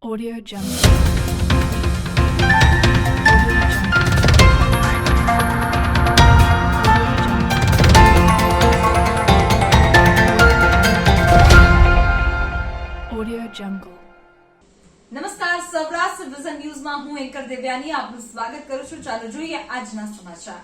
Audio Jungle. Audio Jungle. Audio Jungle. નમસ્કાર Saurashtra vision ન્યૂઝમાં હું એન્કર દેવ્યાની આપનું સ્વાગત કરું છું ચાલો જોઈએ આજના સમાચાર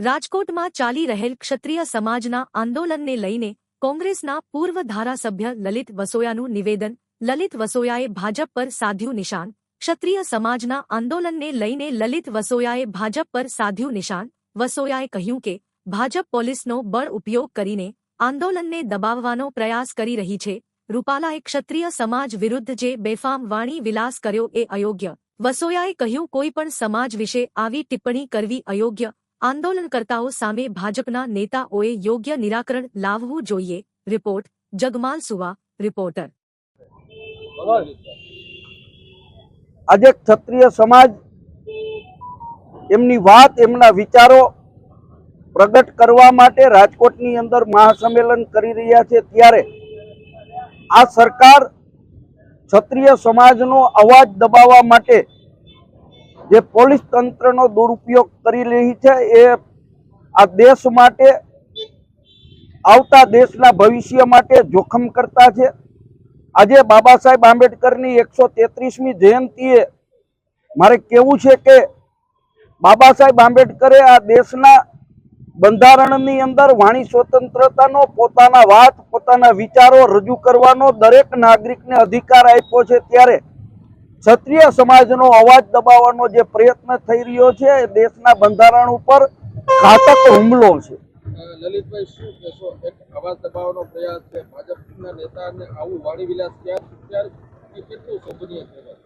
રાજકોટમાં ચાલી રહેલ ક્ષત્રિય સમાજના આંદોલનને લઈને કોંગ્રેસના પૂર્વ ધારાસભ્ય લલિત વસોયાનું નિવેદન લલિત વસોયાએ ભાજપ પર સાધ્યું નિશાન. ક્ષત્રિય સમાજના આંદોલનને લઈને લલિત વસોયાએ ભાજપ પર સાધ્યું નિશાન. વસોયાએ કહ્યું કે, ભાજપ પોલીસનો બળ ઉપયોગ કરીને આંદોલનને દબાવવાનો પ્રયાસ કરી રહી છે. રૂપાલાએ ક્ષત્રિય સમાજ વિરુદ્ધ જે બેફામ વાણી વિલાસ કર્યો એ અયોગ્ય. વસોયાએ કહ્યું, કોઈ પણ સમાજ વિશે આવી ટિપ્પણી કરવી અયોગ્ય. આંદોલનકર્તાઓ સામે ભાજપના નેતાઓએ યોગ્ય નિરાકરણ લાવવું જોઈએ. રિપોર્ટ, જગમાલ સુવા, રિપોર્ટર. આજે ક્ષત્રિય સમાજ એમની વાત, એમના વિચારો પ્રગટ કરવા માટે રાજકોટની અંદર મહાસંમેલન કરી રહ્યા છે. ત્યારે આ સરકાર ક્ષત્રિય સમાજનો અવાજ દબાવવા માટે જે પોલીસ તંત્રનો દુરુપયોગ કરી રહી છે, એ આ દેશ માટે, આવતા દેશના ભવિષ્ય માટે જોખમ કરતા છે. આજે બાબા સાહેબ આંબેડકરની એકસો તેત્રીસમી જયંતિએ મારે કેવું છે કે બાબા સાહેબ આંબેડકરે આ દેશના બંધારણની અંદર વાણી સ્વતંત્રતાનો પોતાના વાત, પોતાના વિચારો રજૂ કરવાનો દરેક નાગરિકને અધિકાર આપ્યો છે ત્યારે ક્ષત્રિય સમાજનો અવાજ દબાવવાનો જે પ્રયત્ન થઈ રહ્યો છે એ દેશના બંધારણ ઉપર ઘાતક હુમલો છે. લલિતભાઈ, શું કહેશો? એક અવાજ દબાવવાનો પ્રયાસ છે. ભાજપના નેતાને આવું વાણી વિલાસ કેટલું શોભનીય કહેવાય?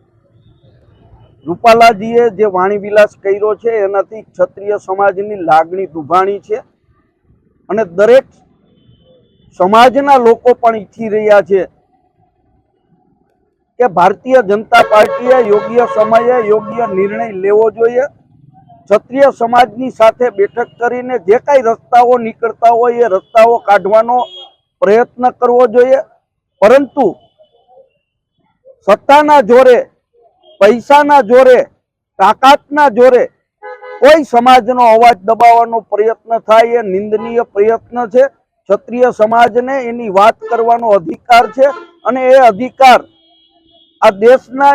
રૂપાલાજીએ જે વાણી વિલાસ કર્યો છે, એનાથી ક્ષત્રિય સમાજની લાગણી દુભાણી છે. અને દરેક સમાજના લોકો પણ ઈચ્છી રહ્યા છે કે ભારતીય જનતા પાર્ટીએ યોગ્ય સમયે યોગ્ય નિર્ણય લેવો જોઈએ. ક્ષત્રિય સમાજની સાથે બેઠક કરીને જે કાંઈ રસ્તાઓ નીકળતા હોય એ રસ્તાઓ કાઢવાનો પ્રયત્ન કરવો જોઈએ. પરંતુ સત્તાના જોરે, પૈસાના જોરે, તાકાતના જોરે કોઈ સમાજનો અવાજ દબાવવાનો પ્રયત્ન થાય એ નિંદનીય પ્રયત્ન છે. ક્ષત્રિય સમાજને એની વાત કરવાનો અધિકાર છે અને એ અધિકાર આ દેશના